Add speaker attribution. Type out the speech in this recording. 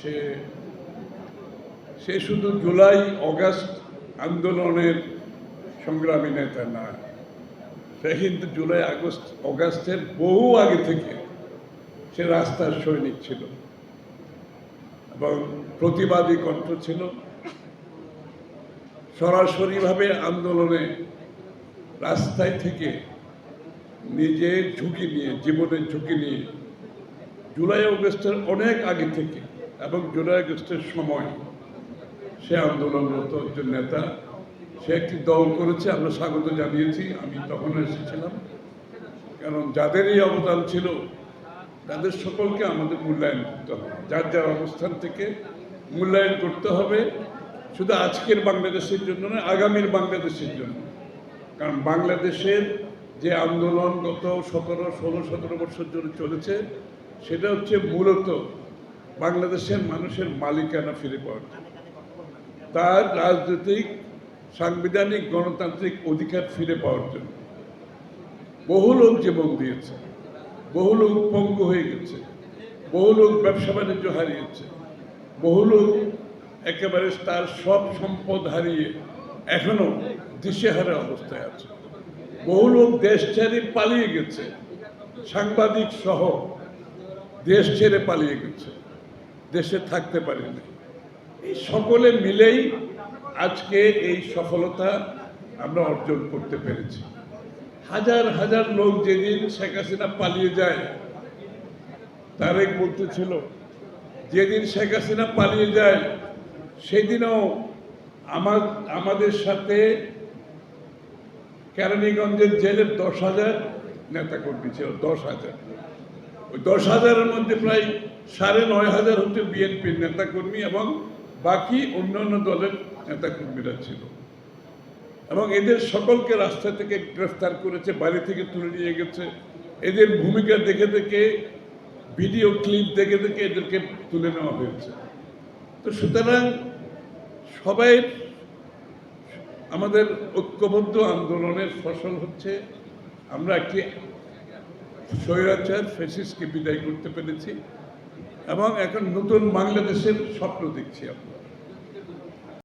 Speaker 1: সে সে শুধু জুলাই, অগাস্ট আন্দোলনের সংগ্রামী নেতা না, সে কিন্তু জুলাই, আগস্ট, অগাস্টের বহু আগে থেকে সে রাস্তার সৈনিক ছিল এবং প্রতিবাদী কণ্ঠ ছিল। সরাসরিভাবে আন্দোলনে রাস্তায় থেকে নিজের ঝুঁকি নিয়ে, জীবনের ঝুঁকি নিয়ে জুলাই অগস্টের অনেক আগে থেকে এবং জুলাই আগস্টের সময় সে আন্দোলনরত একজন নেতা, সে একটি দল করেছে, আমরা স্বাগত জানিয়েছি, আমি তখন এসেছিলাম। কারণ যাদের এই অবদান ছিল, তাদের সকলকে আমাদের মূল্যায়ন করতে হবে। যার যার অবস্থান থেকে মূল্যায়ন করতে হবে, শুধু আজকের বাংলাদেশের জন্য নয়, আগামীর বাংলাদেশের জন্য। কারণ বাংলাদেশের যে আন্দোলন গত সতেরো, ষোলো, সতেরো বছর ধরে চলেছে সেটা হচ্ছে মূলত বাংলাদেশের মানুষের মালিকানা ফিরে জন্য। তার রাজনৈতিক, সাংবিধানিক, গণতান্ত্রিক অধিকার ফিরে পাওয়ার জন্য বহু লোক জীবন দিয়েছে, বহু লোক পঙ্গু হয়ে গেছে, বহু লোক ব্যবসা বাণিজ্য হারিয়েছে, বহু লোক একেবারে তার সব সম্পদ হারিয়ে এখনও দিশেহারা অবস্থায় আছে বহু লোক দেশ ছেড়ে পালিয়ে গেছে, সাংবাদিক সহ দেশ ছেড়ে পালিয়ে গেছে, দেশে থাকতে পারেনি। এই সকলে মিলেই আজকে এই সফলতা আমরা অর্জন করতে পেরেছি। হাজার হাজার লোক যেদিন শেখ হাসিনা পালিয়ে যায়, তারেক বলতেছিল যেদিন শেখ হাসিনা পালিয়ে যায়, সেদিনও আমার, আমাদের সাথে কেরানীগঞ্জের জেলের দশ হাজার নেতাকর্মী ছিল, দশ হাজার। ওই দশ হাজারের মধ্যে প্রায় সাড়ে নয় হাজার হচ্ছে বিএনপির নেতাকর্মী এবং বাকি অন্যান্য দলের নেতাকর্মীরা ছিল। এবং এদের সকলকে রাস্তা থেকে গ্রেফতার করেছে, বাড়ি থেকে তুলে নিয়ে গেছে। এদের ভূমিকা দেখে দেখে, ভিডিও ক্লিপ দেখে দেখে এদেরকে তুলে নেওয়া হয়েছে। তো সুতরাং সবাই আমাদের ঐক্যবদ্ধ আন্দোলনের ফসল হচ্ছে, আমরা একটি স্বৈরাচার ফেসিসকে বিদায় করতে পেরেছি এবং এখন নতুন বাংলাদেশের স্বপ্ন দেখছি আমরা।